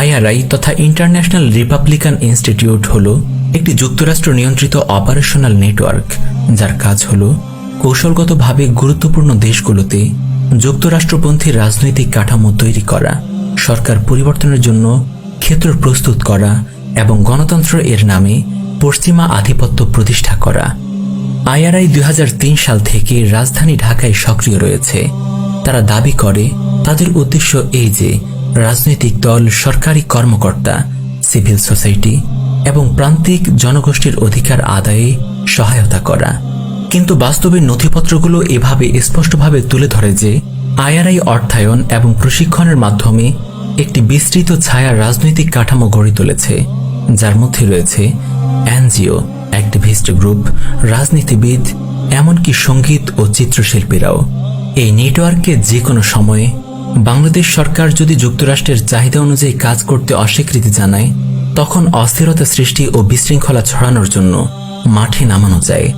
IRI তথা international Republican institute হল একটি যুক্তরাষ্ট্র নিয়ন্ত্রিত অপারেশনাল নেটওয়ার্ক, যার কাজ হল কৌশলগতভাবে গুরুত্বপূর্ণ দেশগুলোতে যুক্তরাষ্ট্রপন্থী রাজনৈতিক কাঠামো তৈরি করা, সরকার পরিবর্তনের জন্য ক্ষেত্র প্রস্তুত করা এবং গণতন্ত্র এর নামে পশ্চিমা আধিপত্য প্রতিষ্ঠা করা। আইআরআই দু হাজার তিন সাল থেকে রাজধানী ঢাকায় সক্রিয় রয়েছে। তারা দাবি করে, তাদের উদ্দেশ্য এই যে রাজনৈতিক দল, সরকারি কর্মকর্তা, সিভিল সোসাইটি এবং প্রান্তিক জনগোষ্ঠীর অধিকার আদায়ে সহায়তা করা। কিন্তু বাস্তবে নথিপত্রগুলো এভাবে স্পষ্টভাবে তুলে ধরে যে আইআরআই অর্থায়ন এবং প্রশিক্ষণের মাধ্যমে একটি বিস্তৃত ছায়া রাজনৈতিক কাঠামো গড়ে তুলেছে, যার মধ্যে রয়েছে এনজিও, অ্যাক্টিভিস্ট গ্রুপ, রাজনীতিবিদ, এমনকি সংগীত ও চিত্রশিল্পীরাও। এই নেটওয়ার্কে যে কোনো সময়ে বাংলাদেশ সরকার যদি যুক্তরাষ্ট্রের চাহিদা অনুযায়ী কাজ করতে অস্বীকৃতি জানায়, তখন অস্থিরতা সৃষ্টি ও বিশৃঙ্খলা ছড়ানোর জন্য মাঠে নামানো যায়।